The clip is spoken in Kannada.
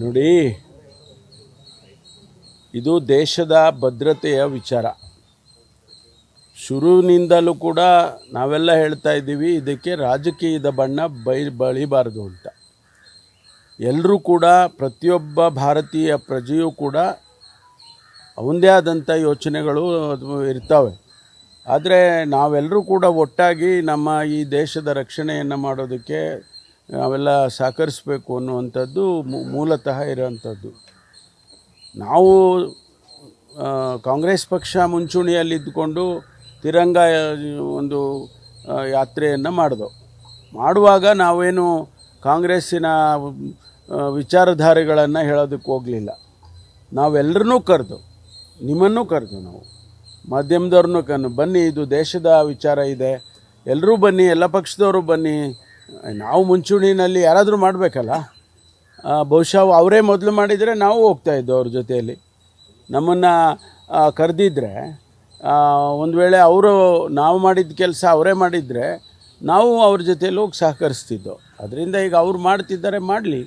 ನೋಡಿ. ಇದು ದೇಶದ ಭದ್ರತೆಯ ವಿಚಾರ. ಶುರುವಿನಿಂದಲೂ ಕೂಡ ನಾವೆಲ್ಲ ಹೇಳ್ತಾ ಇದ್ದೀವಿ, ಇದಕ್ಕೆ ರಾಜಕೀಯದ ಬಣ್ಣ ಬೈ, ಬಳಿಬಾರದು ಅಂತ. ಎಲ್ಲರೂ ಕೂಡ, ಪ್ರತಿಯೊಬ್ಬ ಭಾರತೀಯ ಪ್ರಜೆಯೂ ಕೂಡ ಅವಂದೇ ಆದಂಥ ಯೋಚನೆಗಳು ಇರ್ತವೆ. ಆದರೆ ನಾವೆಲ್ಲರೂ ಕೂಡ ಒಟ್ಟಾಗಿ ನಮ್ಮ ಈ ದೇಶದ ರಕ್ಷಣೆಯನ್ನು ಮಾಡೋದಕ್ಕೆ ನಾವೆಲ್ಲ ಸಹಕರಿಸಬೇಕು ಅನ್ನುವಂಥದ್ದು ಮೂಲತಃ ಇರೋವಂಥದ್ದು ನಾವು ಕಾಂಗ್ರೆಸ್ ಪಕ್ಷ ಮುಂಚೂಣಿಯಲ್ಲಿದ್ದುಕೊಂಡು ತಿರಂಗ ಆ, ಒಂದು ಯಾತ್ರೆಯನ್ನು ಮಾಡಿದೆವು. ಮಾಡುವಾಗ ನಾವೇನು ಕಾಂಗ್ರೆಸ್ಸಿನ ವಿಚಾರಧಾರೆಗಳನ್ನು ಹೇಳೋದಕ್ಕೆ ಹೋಗಲಿಲ್ಲ. ನಾವೆಲ್ಲರನ್ನೂ ಕರೆದು ನಿಮ್ಮನ್ನು ಕರೆದು ನಾವು. ಮಾಧ್ಯಮದವ್ರನ್ನೂ ಕನ್ನು ಬನ್ನಿ ಇದು ದೇಶದ ವಿಚಾರ ಇದೆ. ಎಲ್ಲರೂ ಬನ್ನಿ ಎಲ್ಲ ಪಕ್ಷದವರು ಬನ್ನಿ. ನಾವು ಮುಂಚೂಣಿನಲ್ಲಿ ಯಾರಾದರೂ ಮಾಡಬೇಕಲ್ಲ ಬಹುಶಃ ಅವರೇ ಮೊದಲು ಮಾಡಿದರೆ ನಾವು ಹೋಗ್ತಾ ಇದ್ದೋ ಅವ್ರ ಜೊತೆಯಲ್ಲಿ. ನಮ್ಮನ್ನು ಕರೆದಿದ್ರೆ ಒಂದು ವೇಳೆ ಅವರು ನಾವು ಮಾಡಿದ ಕೆಲಸ ಅವರೇ ಮಾಡಿದರೆ ನಾವು ಅವ್ರ ಜೊತೆಯಲ್ಲಿ ಹೋಗಿ ಸಹಕರಿಸ್ತಿದ್ದೋ. ಅದರಿಂದ ಈಗ ಅವ್ರು ಮಾಡ್ತಿದ್ದಾರೆ, ಮಾಡಲಿ.